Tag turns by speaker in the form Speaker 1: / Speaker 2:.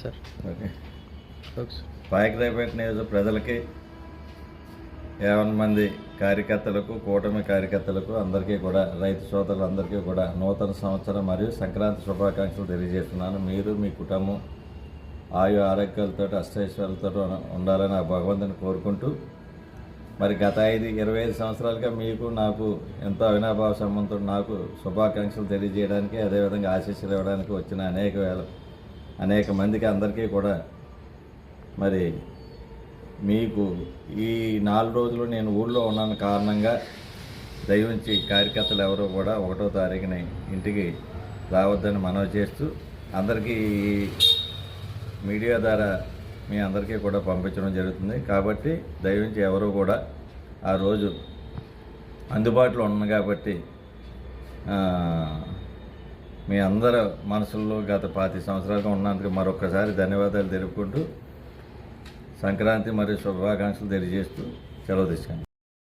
Speaker 1: Sir.
Speaker 2: Okay. పాయకరాయపేట నియోజక ప్రజలకి యావన్ మంది కార్యకర్తలకు కూటమి కార్యకర్తలకు అందరికీ కూడా రైతు సోదరులందరికీ కూడా నూతన సంవత్సరం మరియు సంక్రాంతి శుభాకాంక్షలు తెలియజేస్తున్నాను. మీరు మీ కుటుంబం ఆయు ఆరోగ్యాలతో అష్టైశ్వర్యాలతో ఉండాలని ఆ భగవంతుని కోరుకుంటూ మరి గత ఐదు ఇరవై ఐదు సంవత్సరాలుగా మీకు నాకు ఎంతో అవినాభావ సంబంధంతో నాకు శుభాకాంక్షలు తెలియజేయడానికి అదేవిధంగా ఆశీస్సులు ఇవ్వడానికి వచ్చిన అనేక వేల అనేక మందికి అందరికీ కూడా మరి మీకు ఈ నాలుగు రోజులు నేను ఊళ్ళో ఉన్నాను కారణంగా దయవుంచి కార్యకర్తలు ఎవరు కూడా ఒకటో తారీఖున ఇంటికి రావద్దని మనవి చేస్తూ అందరికీ మీడియా ద్వారా మీ అందరికీ కూడా పంపించడం జరుగుతుంది. కాబట్టి దయవుంచి ఎవరు కూడా ఆ రోజు అందుబాటులో ఉన్నాను కాబట్టి మీ అందరి మనసుల్లో గత పాతి సంవత్సరాలుగా ఉన్నందుకు మరొకసారి ధన్యవాదాలు తెలుపుకుంటూ సంక్రాంతి మరియు శుభాకాంక్షలు తెలియజేస్తూ సెలవు తీసుకుంటాను